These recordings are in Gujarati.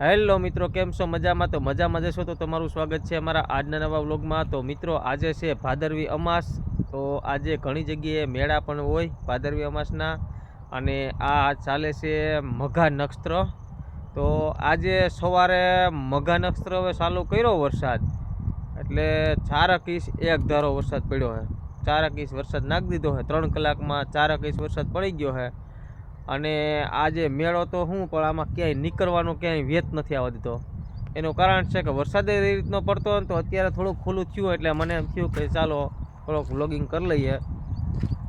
હેલો મિત્રો, કેમ છો? મજામાં? તો મજામાં જશો તો તમારું સ્વાગત છે અમારા આજના નવા વ્લોગમાં. તો મિત્રો, આજે છે ભાદરવી અમાસ. તો આજે ઘણી જગ્યાએ મેળા પણ હોય ભાદરવી અમાસના. અને આ ચાલે છે મઘા નક્ષત્ર. તો આજે સવારે મઘા નક્ષત્ર હવે ચાલુ કર્યો વરસાદ. એટલે ચારક ઇંચ એક ધારો વરસાદ પડ્યો છે ચારક ઇંચ વરસાદ નાખી દીધો છે ત્રણ કલાકમાં ચારક ઇંચ વરસાદ પડી ગયો છે અને આજે મેળો તો શું પણ આમાં ક્યાંય નીકળવાનો ક્યાંય વેત નથી આવવા દીધો. એનું કારણ છે કે વરસાદ એ રીતનો પડતો હોય ને તો અત્યારે થોડુંક ખુલ્લું થયું એટલે મને એમ થયું કે ચાલો થોડોક વ્લોગિંગ કરી લઈએ.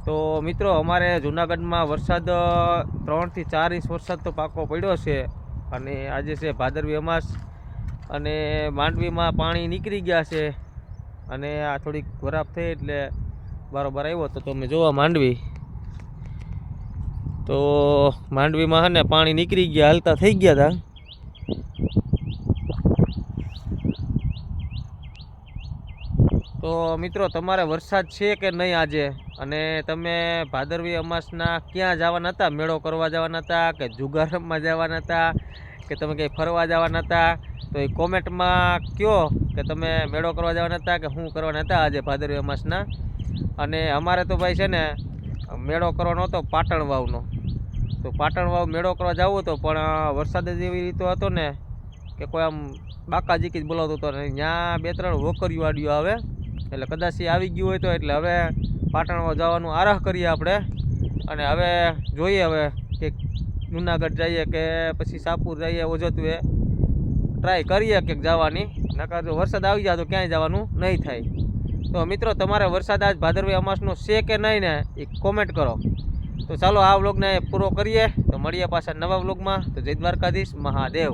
તો મિત્રો, અમારે જુનાગઢમાં વરસાદ ત્રણથી ચાર ઇંચ વરસાદ તો પાકો પડ્યો છે. અને આજે છે ભાદરવી અમાસ. અને માંડવીમાં પાણી નીકળી ગયા છે. અને આ થોડીક ખરાબ થઈ એટલે બરોબર આવ્યો તો તમે જોવા માંડવી. તો માંડવીમાં હે ને પાણી નીકળી ગયા, હાલતા થઈ ગયા હતા તો મિત્રો, તમારે વરસાદ છે કે નહીં આજે? અને તમે ભાદરવી અમાસના ક્યાં જવાના હતા? મેળો કરવા જવાના હતા કે જુગાર રમવા જવાના હતા કે તમે કંઈ ફરવા જવાના હતા? તો એ કોમેન્ટમાં કહો કે તમે મેળો કરવા જવાના હતા કે શું કરવાના હતા આજે ભાદરવી અમાસના? અને અમારે તો ભાઈ છે ને, મેળો કરવાનો હતો પાટણ વાવનો. તો પાટણ વાવ મેળો કરવા જવું હતો, પણ વરસાદ જ એવી રીતે હતો ને કે કોઈ આમ બાકાજી જ બોલાવતો હતો. ને ત્યાં બે ત્રણ વોકરિયું આડ્યું આવે, એટલે કદાચ એ આવી ગયું હોય તો, એટલે હવે પાટણમાં જવાનું આરાહ કરીએ આપણે. અને હવે જોઈએ હવે કે જુનાગઢ જઈએ કે પછી સાપુર જઈએ ઓજતવે ટ્રાય કરીએ કે જવાની. નકર જો વરસાદ આવી જાય તો ક્યાંય જવાનું નહીં થાય. તો મિત્રો, તમારે વરસાદ આજ ભાદરવી અમાસનો છે કે નહીં ને એ કોમેન્ટ કરો. તો ચાલો આ વ્લોગને પૂરો કરીએ. તો મળીએ પાછા નવા વ્લોગમાં. તો જય દ્વારકાધીશ. મહાદેવ.